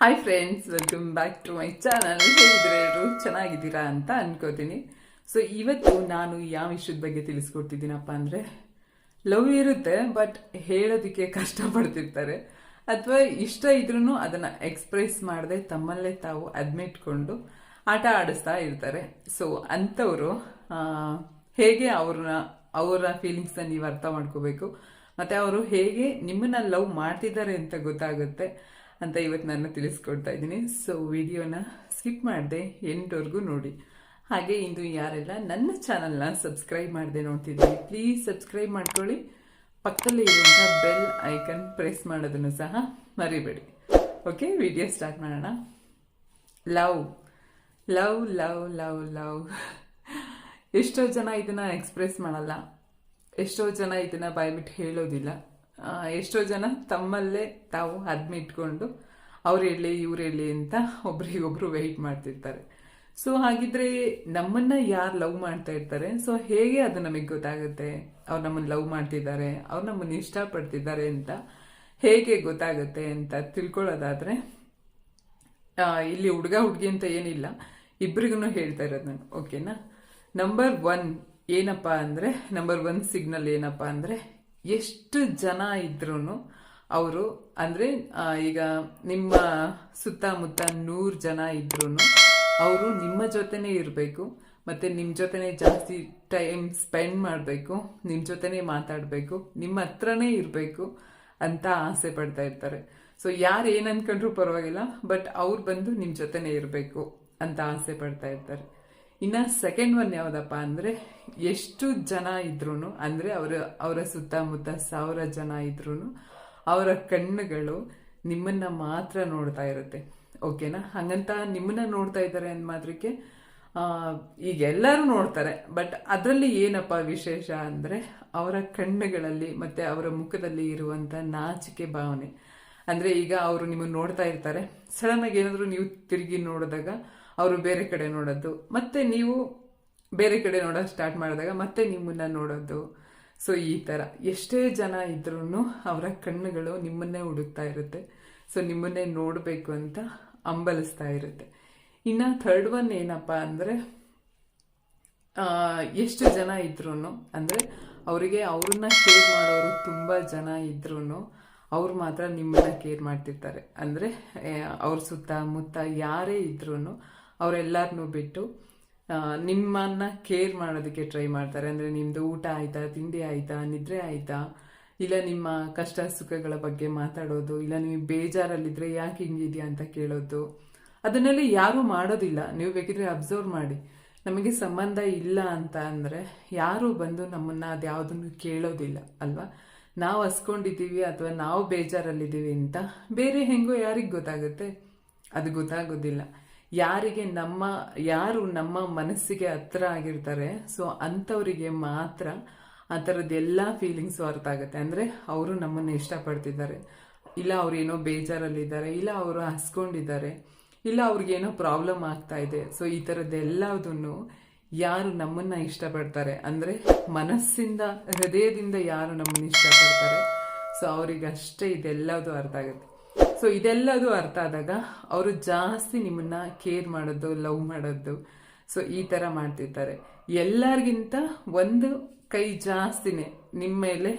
Hi friends welcome back to my channel ಹೇಳಿದ್ರೆ ಎಲ್ಲರೂ ಚೆನ್ನಾಗಿದ್ದೀರಾ ಅಂತ ಅನ್ಕೋತೀನಿ. ಸೊ ಇವತ್ತು ನಾನು ಯಾವ ವಿಷಯದ ಬಗ್ಗೆ ತಿಳಿಸ್ಕೊಡ್ತಿದ್ದೀನಪ್ಪ ಅಂದರೆ ಲವ್ ಇರುತ್ತೆ ಬಟ್ ಹೇಳೋದಕ್ಕೆ ಕಷ್ಟಪಡ್ತಿರ್ತಾರೆ. ಅಥವಾ ಇಷ್ಟ ಇದ್ರೂ ಅದನ್ನು ಎಕ್ಸ್ಪ್ರೆಸ್ ಮಾಡದೆ ತಮ್ಮಲ್ಲೇ ತಾವು ಅದ್ಮಿಟ್ಕೊಂಡು ಆಟ ಆಡಿಸ್ತಾ ಇರ್ತಾರೆ. ಸೊ ಅಂಥವರು ಹೇಗೆ ಅವ್ರನ್ನ, ಅವರ ಫೀಲಿಂಗ್ಸ್ನ ನೀವು ಅರ್ಥ ಮಾಡ್ಕೋಬೇಕು, ಮತ್ತು ಅವರು ಹೇಗೆ ನಿಮ್ಮನ್ನ ಲವ್ ಮಾಡ್ತಿದ್ದಾರೆ ಅಂತ ಗೊತ್ತಾಗುತ್ತೆ. ಅಂತ ಇವತ್ತು ನಾನು ತಿಳಿಸ್ಕೊಡ್ತಾ ಇದ್ದೀನಿ. ಸೊ ವಿಡಿಯೋನ ಸ್ಕಿಪ್ ಮಾಡಿದೆ ಎಂಟವರೆಗೂ ನೋಡಿ. ಹಾಗೆ ಇಂದು ಯಾರೆಲ್ಲ ನನ್ನ ಚಾನಲ್ನ ಸಬ್ಸ್ಕ್ರೈಬ್ ಮಾಡದೆ ನೋಡ್ತಿದ್ದೀನಿ ಪ್ಲೀಸ್ ಸಬ್ಸ್ಕ್ರೈಬ್ ಮಾಡ್ಕೊಳ್ಳಿ. ಪಕ್ಕದಲ್ಲಿ ಇರುವಂಥ ಬೆಲ್ ಐಕನ್ ಪ್ರೆಸ್ ಮಾಡೋದನ್ನು ಸಹ ಮರಿಬೇಡಿ. ಓಕೆ ವಿಡಿಯೋ ಸ್ಟಾರ್ಟ್ ಮಾಡೋಣ. Love love love love love. ಎಷ್ಟೋ ಜನ ಇದನ್ನು ಎಕ್ಸ್ಪ್ರೆಸ್ ಮಾಡಲ್ಲ. ಎಷ್ಟೋ ಜನ ಇದನ್ನು ಬಾಯ್ಬಿಟ್ಟು ಹೇಳೋದಿಲ್ಲ. ಎಷ್ಟೋ ಜನ ತಮ್ಮಲ್ಲೇ ತಾವು ಅದ್ಮಿಟ್ಕೊಂಡು ಅವ್ರು ಹೇಳಿ, ಇವ್ರು ಹೇಳಿ ಅಂತ ಒಬ್ರಿಗೊಬ್ರು ವೆಯ್ಟ್ ಮಾಡ್ತಿರ್ತಾರೆ. ಸೊ ಹಾಗಿದ್ರೆ ನಮ್ಮನ್ನ ಯಾರು ಲವ್ ಮಾಡ್ತಾ ಇರ್ತಾರೆ? ಸೊ ಹೇಗೆ ಅದು ನಮಗೆ ಗೊತ್ತಾಗುತ್ತೆ? ಅವ್ರು ನಮ್ಮನ್ನು ಲವ್ ಮಾಡ್ತಿದ್ದಾರೆ, ಅವ್ರು ನಮ್ಮನ್ನು ಇಷ್ಟಪಡ್ತಿದ್ದಾರೆ ಅಂತ ಹೇಗೆ ಗೊತ್ತಾಗುತ್ತೆ ಅಂತ ತಿಳ್ಕೊಳ್ಳೋದಾದ್ರೆ ಇಲ್ಲಿ ಹುಡುಗ ಹುಡುಗಿ ಅಂತ ಏನಿಲ್ಲ. ಇಬ್ಬರಿಗೂ ಹೇಳ್ತಾ ಇರೋದು ನಾನು. ಓಕೆನಾ ನಂಬರ್ ಒನ್ ಏನಪ್ಪ ಅಂದರೆ ನಂಬರ್ ಒನ್ ಸಿಗ್ನಲ್ ಏನಪ್ಪ ಅಂದರೆ ಎಷ್ಟು ಜನ ಇದ್ರೂ ಅವರು ಅಂದರೆ ಈಗ ನಿಮ್ಮ ಸುತ್ತಮುತ್ತ ನೂರು ಜನ ಇದ್ರೂ ಅವರು ನಿಮ್ಮ ಜೊತೆನೇ ಇರಬೇಕು, ಮತ್ತು ನಿಮ್ಮ ಜೊತೆನೇ ಜಾಸ್ತಿ ಟೈಮ್ ಸ್ಪೆಂಡ್ ಮಾಡಬೇಕು ನಿಮ್ಮ ಜೊತೆನೇ ಮಾತಾಡಬೇಕು, ನಿಮ್ಮ ಹತ್ರನೇ ಇರಬೇಕು ಅಂತ ಆಸೆ ಪಡ್ತಾ ಇರ್ತಾರೆ. ಸೊ ಯಾರು ಏನ್ ಅನ್ಕೊಂಡ್ರು ಪರವಾಗಿಲ್ಲ ಬಟ್ ಅವ್ರು ಬಂದು ನಿಮ್ಮ ಜೊತೆನೆ ಇರಬೇಕು ಅಂತ ಆಸೆ ಪಡ್ತಾ ಇರ್ತಾರೆ. ಇನ್ನ ಸೆಕೆಂಡ್ ಒನ್ ಯಾವುದಪ್ಪ ಅಂದ್ರೆ ಎಷ್ಟು ಜನ ಇದ್ರೂ ಅಂದ್ರೆ ಅವರ ಅವರ ಸುತ್ತಮುತ್ತ ಸಾವಿರ ಜನ ಇದ್ರೂ ಅವರ ಕಣ್ಣುಗಳು ನಿಮ್ಮನ್ನ ಮಾತ್ರ ನೋಡ್ತಾ ಇರುತ್ತೆ. ಓಕೆನಾ ಹಾಗಂತ ನಿಮ್ಮನ್ನ ನೋಡ್ತಾ ಇದ್ದಾರೆ ಅಂದ ಮಾತ್ರಕ್ಕೆ ಈಗ ಎಲ್ಲರೂ ನೋಡ್ತಾರೆ. ಬಟ್ ಅದರಲ್ಲಿ ಏನಪ್ಪ ವಿಶೇಷ ಅಂದ್ರೆ ಅವರ ಕಣ್ಣುಗಳಲ್ಲಿ ಮತ್ತೆ ಅವರ ಮುಖದಲ್ಲಿ ಇರುವಂತ ನಾಚಿಕೆ ಭಾವನೆ. ಅಂದ್ರೆ ಈಗ ಅವರು ನಿಮ್ಮನ್ನ ನೋಡ್ತಾ ಇರ್ತಾರೆ. ಸಡನ್ ಏನಾದರೂ ಏನಾದ್ರು ನೀವು ತಿರುಗಿ ನೋಡಿದಾಗ ಅವರು ಬೇರೆ ಕಡೆ ನೋಡೋದು. ಮತ್ತೆ ನೀವು ಬೇರೆ ಕಡೆ ನೋಡೋದು ಸ್ಟಾರ್ಟ್ ಮಾಡಿದಾಗ ಮತ್ತೆ ನಿಮ್ಮನ್ನ ನೋಡೋದು. ಸೊ ಈ ಥರ ಎಷ್ಟೇ ಜನ ಇದ್ರೂ ಅವರ ಕಣ್ಣುಗಳು ನಿಮ್ಮನ್ನೇ ಹುಡುಕ್ತಾ ಇರುತ್ತೆ. ಸೊ ನಿಮ್ಮನ್ನೇ ನೋಡಬೇಕು ಅಂತ ಅಂಬಲಿಸ್ತಾ ಇರುತ್ತೆ. ಇನ್ನು ಥರ್ಡ್ ಒನ್ ಏನಪ್ಪ ಅಂದರೆ ಎಷ್ಟು ಜನ ಇದ್ರೂ ಅಂದರೆ ಅವರಿಗೆ ಅವ್ರನ್ನ ಕೇರ್ ಮಾಡೋರು ತುಂಬ ಜನ ಇದ್ರೂ ಅವ್ರು ಮಾತ್ರ ನಿಮ್ಮನ್ನ ಕೇರ್ ಮಾಡ್ತಿರ್ತಾರೆ. ಅಂದರೆ ಅವ್ರ ಸುತ್ತ ಮುತ್ತ ಯಾರೇ ಇದ್ರು ಅವರೆಲ್ಲರನ್ನೂ ಬಿಟ್ಟು ನಿಮ್ಮನ್ನ ಕೇರ್ ಮಾಡೋದಕ್ಕೆ ಟ್ರೈ ಮಾಡ್ತಾರೆ. ಅಂದರೆ ನಿಮ್ಮದು ಊಟ ಆಯ್ತಾ, ತಿಂಡಿ ಆಯ್ತಾ, ನಿದ್ರೆ ಆಯ್ತಾ? ಇಲ್ಲ ನಿಮ್ಮ ಕಷ್ಟ ಸುಖಗಳ ಬಗ್ಗೆ ಮಾತಾಡೋದು, ಇಲ್ಲ ನೀವು ಬೇಜಾರಲ್ಲಿದ್ದರೆ ಯಾಕೆ ಹಿಂಗಿದೆಯಾ ಅಂತ ಕೇಳೋದು? ಅದನ್ನೆಲ್ಲ ಯಾರೂ ಮಾಡೋದಿಲ್ಲ. ನೀವು ಬೇಕಿದ್ರೆ ಅಬ್ಸರ್ವ್ ಮಾಡಿ. ನಮಗೆ ಸಂಬಂಧ ಇಲ್ಲ ಅಂತ ಅಂದರೆ ಯಾರೂ ಬಂದು ನಮ್ಮನ್ನ ಅದ್ಯಾವುದನ್ನು ಕೇಳೋದಿಲ್ಲ, ಅಲ್ವಾ? ನಾವು ಹಸ್ಕೊಂಡಿದ್ದೀವಿ ಅಥವಾ ನಾವು ಬೇಜಾರಲ್ಲಿದ್ದೀವಿ ಅಂತ ಬೇರೆ ಹೆಂಗೋ ಯಾರಿಗೆ ಗೊತ್ತಾಗುತ್ತೆ? ಅದು ಗೊತ್ತಾಗೋದಿಲ್ಲ. ಯಾರಿಗೆ ನಮ್ಮ, ಯಾರು ನಮ್ಮ ಮನಸ್ಸಿಗೆ ಹತ್ರ ಆಗಿರ್ತಾರೆ ಸೊ ಅಂಥವರಿಗೆ ಮಾತ್ರ ಆ ಥರದ್ದೆಲ್ಲ ಫೀಲಿಂಗ್ಸು ಅರ್ಥ ಆಗುತ್ತೆ. ಅಂದರೆ ಅವರು ನಮ್ಮನ್ನು ಇಷ್ಟಪಡ್ತಿದ್ದಾರೆ. ಇಲ್ಲ ಅವ್ರು ಏನೋ ಬೇಜಾರಲ್ಲಿದ್ದಾರೆ, ಇಲ್ಲ ಅವರು ಹಸ್ಕೊಂಡಿದ್ದಾರೆ, ಇಲ್ಲ ಅವ್ರಿಗೇನೋ ಪ್ರಾಬ್ಲಮ್ ಆಗ್ತಾ ಇದೆ. ಸೊ ಈ ಥರದ್ದೆಲ್ಲದನ್ನು ಯಾರು ನಮ್ಮನ್ನ ಇಷ್ಟಪಡ್ತಾರೆ? ಅಂದರೆ ಮನಸ್ಸಿಂದ, ಹೃದಯದಿಂದ ಯಾರು ನಮ್ಮನ್ನು ಇಷ್ಟಪಡ್ತಾರೆ? ಸೊ ಅವರಿಗಷ್ಟೇ ಇದೆಲ್ಲದೂ ಅರ್ಥ ಆಗುತ್ತೆ. ಸೊ ಇದೆಲ್ಲದೂ ಅರ್ಥ ಆದಾಗ ಅವರು ಜಾಸ್ತಿ ನಿಮ್ಮನ್ನ ಕೇರ್ ಮಾಡೋದು ಲವ್ ಮಾಡೋದು. ಸೊ ಈ ತರ ಮಾಡ್ತಿರ್ತಾರೆ. ಎಲ್ಲರಿಗಿಂತ ಒಂದು ಕೈ ಜಾಸ್ತಿನೇ ನಿಮ್ಮ ಮೇಲೆ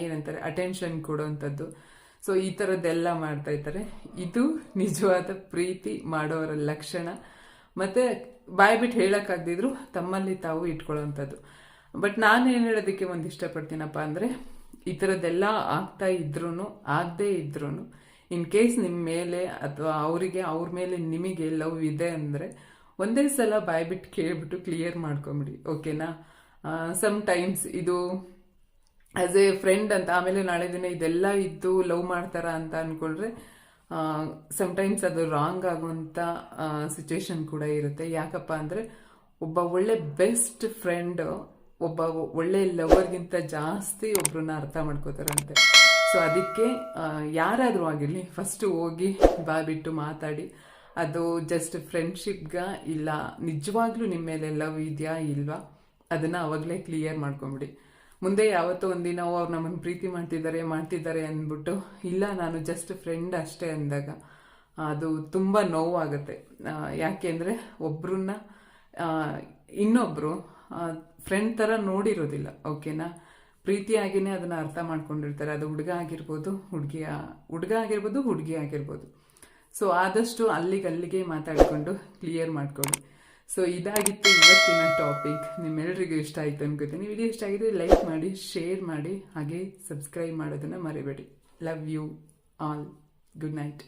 ಏನಂತಾರೆ ಅಟೆನ್ಷನ್ ಕೊಡುವಂಥದ್ದು ಸೊ ಈ ಥರದ್ದೆಲ್ಲ ಮಾಡ್ತಾ ಇದ್ದಾರೆ ಇದು ನಿಜವಾದ ಪ್ರೀತಿ ಮಾಡೋರ ಲಕ್ಷಣ. ಮತ್ತೆ ಬಾಯ್ ಬಿಟ್ಟು ಹೇಳಕ್ಕಾಗ್ದಿದ್ರು ತಮ್ಮಲ್ಲಿ ತಾವು ಇಟ್ಕೊಳ್ಳೋವಂಥದ್ದು ಬಟ್ ನಾನು ಏನು ಹೇಳೋದಕ್ಕೆ ಒಂದು ಇಷ್ಟಪಡ್ತೀನಪ್ಪ ಅಂದರೆ ಈ ಥರದ್ದೆಲ್ಲ ಆಗ್ತಾ ಇದ್ರೂ ಆಗದೇ ಇದ್ರೂ ಇನ್ ಕೇಸ್ ನಿಮ್ಮ ಮೇಲೆ ಅಥವಾ ಅವರಿಗೆ, ಅವ್ರ ಮೇಲೆ ನಿಮಗೆ ಲವ್ ಇದೆ ಅಂದರೆ ಒಂದೇ ಸಲ ಬಾಯ್ಬಿಟ್ಟು ಕೇಳಿಬಿಟ್ಟು ಕ್ಲಿಯರ್ ಮಾಡ್ಕೊಂಬಿಡಿ ಓಕೆನಾ ಸಮ್ ಟೈಮ್ಸ್ ಇದು ಆಸ್ ಎ ಫ್ರೆಂಡ್ ಅಂತ, ಆಮೇಲೆ ನಾಳೆ ದಿನ ಇದೆಲ್ಲ ಇದ್ದು ಲವ್ ಮಾಡ್ತಾರ ಅಂತ ಅಂದ್ಕೊಂಡ್ರೆ ಸಮ್ ಟೈಮ್ಸ್ ಅದು ರಾಂಗ್ ಆಗುವಂಥ ಸಿಚುವೇಶನ್ ಕೂಡ ಇರುತ್ತೆ. ಯಾಕಪ್ಪ ಅಂದರೆ, ಒಬ್ಬ ಒಳ್ಳೆ ಬೆಸ್ಟ್ ಫ್ರೆಂಡ್ ಒಬ್ಬ ಒಳ್ಳೆ ಲವರ್ಗಿಂತ ಜಾಸ್ತಿ ಒಬ್ರನ್ನ ಅರ್ಥ ಮಾಡ್ಕೋತಾರಂತೆ. ಸೊ ಅದಕ್ಕೆ ಯಾರಾದರೂ ಆಗಿರಲಿ ಫಸ್ಟ್ ಹೋಗಿ ಬಾ ಬಿಟ್ಟು ಮಾತಾಡಿ. ಅದು ಜಸ್ಟ್ ಫ್ರೆಂಡ್ಶಿಪ್ಗ ಇಲ್ಲ, ನಿಜವಾಗ್ಲೂ ನಿಮ್ಮ ಮೇಲೆ ಲವ್ ಇದೆಯಾ, ಇಲ್ವಾ? ಅದನ್ನ ಅವಾಗಲೇ ಕ್ಲಿಯರ್ ಮಾಡ್ಕೊಂಬಿಡಿ. ಮುಂದೆ ಯಾವತ್ತೋ ಒಂದಿನ ಅವ್ರು ನಮ್ಮನ್ನು ಪ್ರೀತಿ ಮಾಡ್ತಿದ್ದಾರೆ ಮಾಡ್ತಿದ್ದಾರೆ ಅಂದ್ಬಿಟ್ಟು, ಇಲ್ಲ, ನಾನು ಜಸ್ಟ್ ಫ್ರೆಂಡ್ ಅಷ್ಟೇ ಅಂದಾಗ, ಅದು ತುಂಬ ನೋವಾಗುತ್ತೆ. ಯಾಕೆಂದರೆ ಒಬ್ರನ್ನ ಇನ್ನೊಬ್ಬರು ಫ್ರೆಂಡ್ ಥರ ನೋಡಿರೋದಿಲ್ಲ ಓಕೆನಾ ಪ್ರೀತಿಯಾಗಿನೇ ಅದನ್ನ ಅರ್ಥ ಮಾಡ್ಕೊಂಡಿರ್ತಾರೆ. ಅದು ಹುಡುಗ ಆಗಿರ್ಬೋದು ಹುಡುಗಿಯ ಹುಡುಗ ಆಗಿರ್ಬೋದು, ಹುಡುಗಿ ಆಗಿರ್ಬೋದು. ಸೊ ಆದಷ್ಟು ಅಲ್ಲಿಗೆ ಅಲ್ಲಿಗೆ ಮಾತಾಡಿಕೊಂಡು ಕ್ಲಿಯರ್ ಮಾಡ್ಕೊಳ್ಳಿ. ಸೊ ಇದಾಗಿತ್ತು ಇವತ್ತಿನ ಟಾಪಿಕ್ ನಿಮ್ಮೆಲ್ಲರಿಗೂ ಇಷ್ಟ ಆಯಿತು ಅನ್ಕೋತೀನಿ. ವಿಡಿಯೋ ಇಷ್ಟ ಆಗಿದ್ರೆ ಲೈಕ್ ಮಾಡಿ ಶೇರ್ ಮಾಡಿ, ಹಾಗೆ ಸಬ್ಸ್ಕ್ರೈಬ್ ಮಾಡೋದನ್ನು ಮರಿಬೇಡಿ. Love you all good night